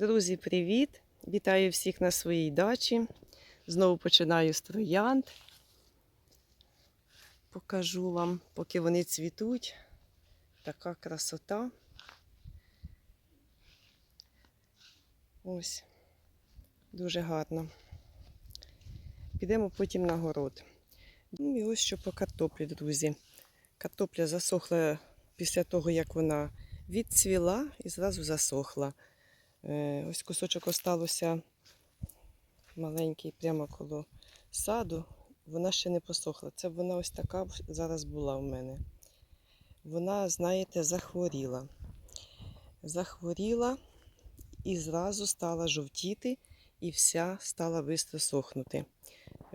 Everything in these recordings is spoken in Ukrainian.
Друзі, привіт! Вітаю всіх на своїй дачі. Знову починаю з троянд. Покажу вам, поки вони цвітуть. Така красота. Ось, дуже гарно. Підемо потім на город. Ну і ось що по картоплі, друзі. Картопля засохла після того, як вона відцвіла і зразу засохла. Е, Ось кусочок осталося маленький прямо коло саду. Вона ще не посохла. Це вона ось така зараз була у мене. Вона, знаєте, захворіла. Захворіла і зразу стала жовтіти, і вся стала бистро сохнути.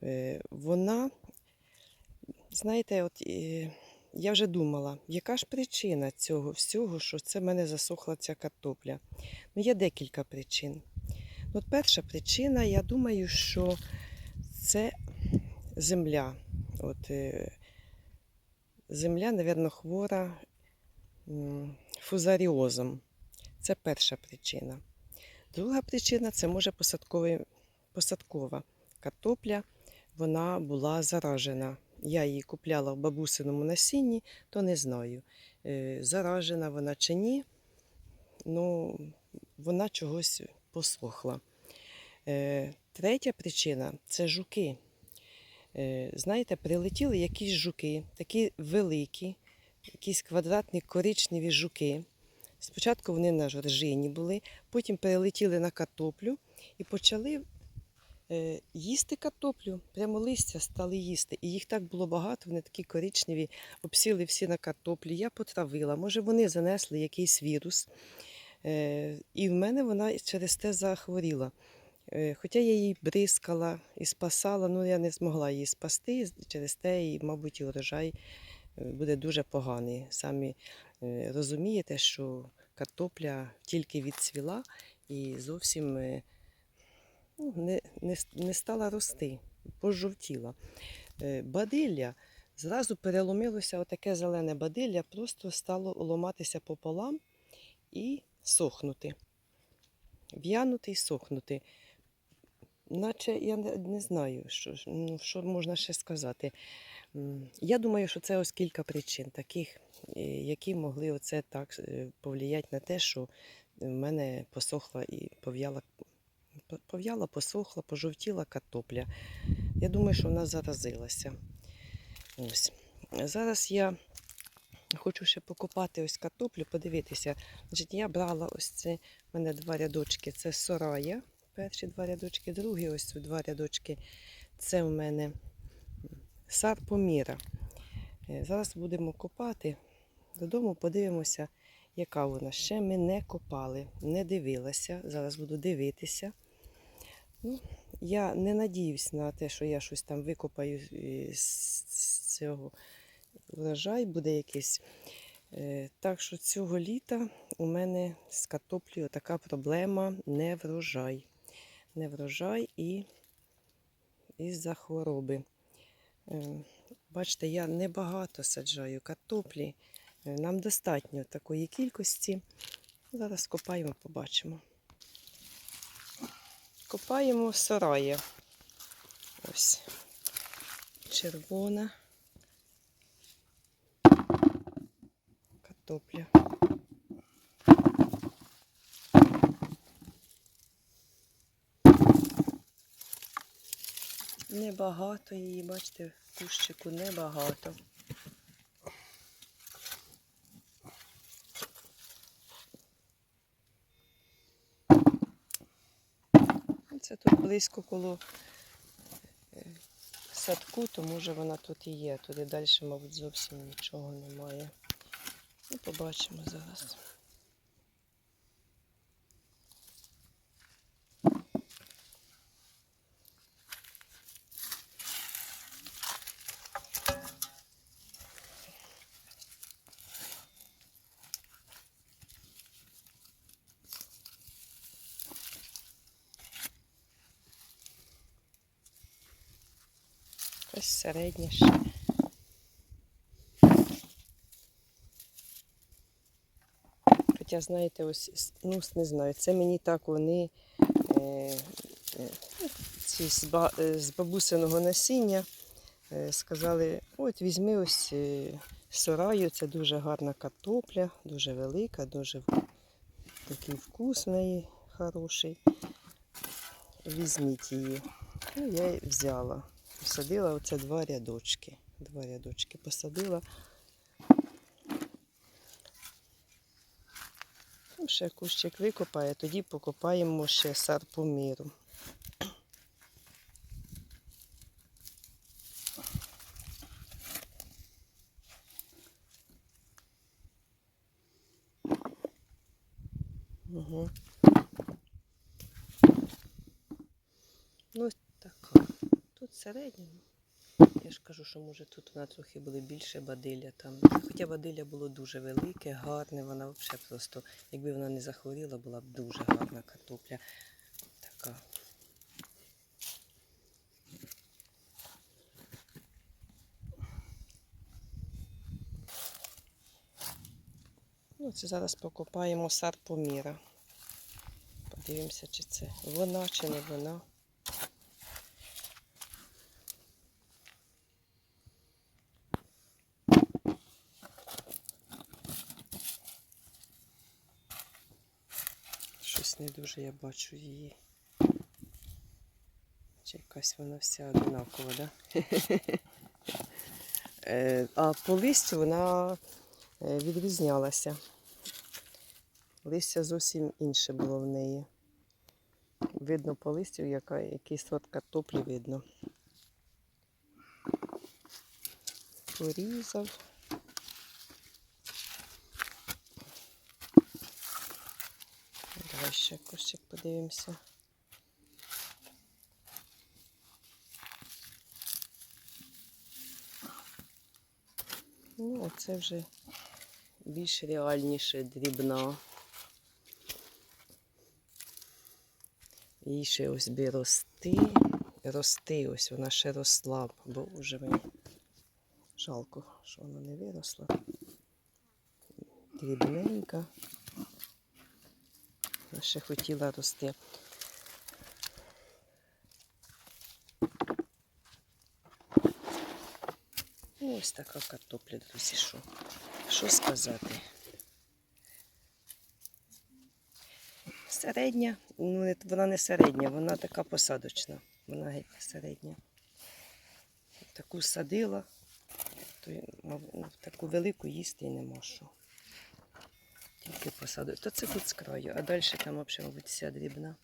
Е, Вона, знаєте, от е, я вже думала, яка ж причина цього всього, що це в мене засохла ця картопля. Ну, є декілька причин. Ну, От перша причина, я думаю, що це земля. От, е, земля, напевно, хвора фузаріозом. Це перша причина. Друга причина це може посадкова картопля. Вона була заражена. Я її купляла в бабусиному насінні, то не знаю, е, заражена вона чи ні. Ну, вона чогось посохла. Е, Третя причина це жуки. Е, Знаєте, прилетіли якісь жуки, такі великі, якісь квадратні коричневі жуки. Спочатку вони на жоржині були, потім перелетіли на картоплю і почали їсти картоплю. Прямо листя стали їсти. І їх так було багато, вони такі коричневі, обсіли всі на картоплі. Я потравила. Може, вони занесли якийсь вірус. Е, І в мене вона через те захворіла. Е, Хоча я її бризкала і спасала, ну я не змогла її спасти, через те, і, мабуть, і урожай е, буде дуже поганий. Самі е, розумієте, що картопля тільки відцвіла і зовсім е, ну, не, не, не стала рости, пожовтіла. Е, Бадилля зразу переломилося отаке зелене бадилля, просто стало ламатися пополам і сохнути. В'янути і сохнути. Наче я не, знаю, що, ну, що можна ще сказати. Я думаю, що це ось кілька причин, таких, е, які могли оце так е, повлияти на те, що в мене посохла і пов'яла, по- пов'яла, посохла, пожовтіла картопля. Я думаю, що вона заразилася. Ось. Зараз я хочу ще покопати ось картоплю, подивитися. Значить, я брала ось це, в мене два рядочки, це сорая, перші два рядочки, другі ось два рядочки. Це в мене сарпоміра. Е, Зараз будемо копати. Додому подивимося, яка вона. Ще ми не копали, не дивилася. Зараз буду дивитися. Ну, я не надіюсь на те, що я щось там викопаю е, з цього врожай буде якийсь. Е, Так що цього літа у мене з картоплею така проблема не врожай. Не врожай і із-за хвороби. Е, Бачите, я небагато саджаю картоплі. Нам достатньо такої кількості. Зараз копаємо, побачимо. Копаємо сарає. Ось. Червона. Картопля. Небагато її, бачите, в кущику небагато. Це тут близько коло е, садку, то може вона тут і є. Туди далі, мабуть, зовсім нічого немає. Ну, побачимо зараз. Ось середня ще. Хоча знаєте, ось ну, не знаю, це мені так вони е, е, ці з, ба, е, з бабусиного насіння е, сказали: от візьми ось е, сораю, це дуже гарна картопля, дуже велика, дуже такий вкус неї хороший. Візьміть її. Ну, я й взяла. Посадила оце два рядочки. Два рядочки посадила. Ну, ще кущик викопає, тоді покопаємо ще сарпоміру. Угу. Ну, така. Середня. Я ж кажу, що може тут вона трохи буде більше бадилля там. Хоча бадилля було дуже велике, гарне, вона взагалі просто, якби вона не захворіла, була б дуже гарна картопля. Така. Ну, це зараз покопаємо сарпоміра. Подивимося, чи це вона, чи не вона. Щось не дуже я бачу її. Чи якась вона вся одинакова, да? Е, А по листю вона е, відрізнялася. Листя зовсім інше було в неї. Видно по листю, яка, який сорт картоплі видно. Порізав. Ще кущик подивимося. Ну, оце вже більш реальніше дрібна. Їй ще ось би рости, рости, ось вона ще росла, бо вже мені жалко, що вона не виросла. Дрібненька. Ще хотіла рости. Ось така картопля, друзі, що, що сказати. Середня, ну вона не середня, вона така посадочна. Вона геть не середня. Таку садила, то мав- ну, таку велику їсти й нема що. Тільки посаду. То це тут з краю, а далі там взагалі, мабуть, вся дрібна.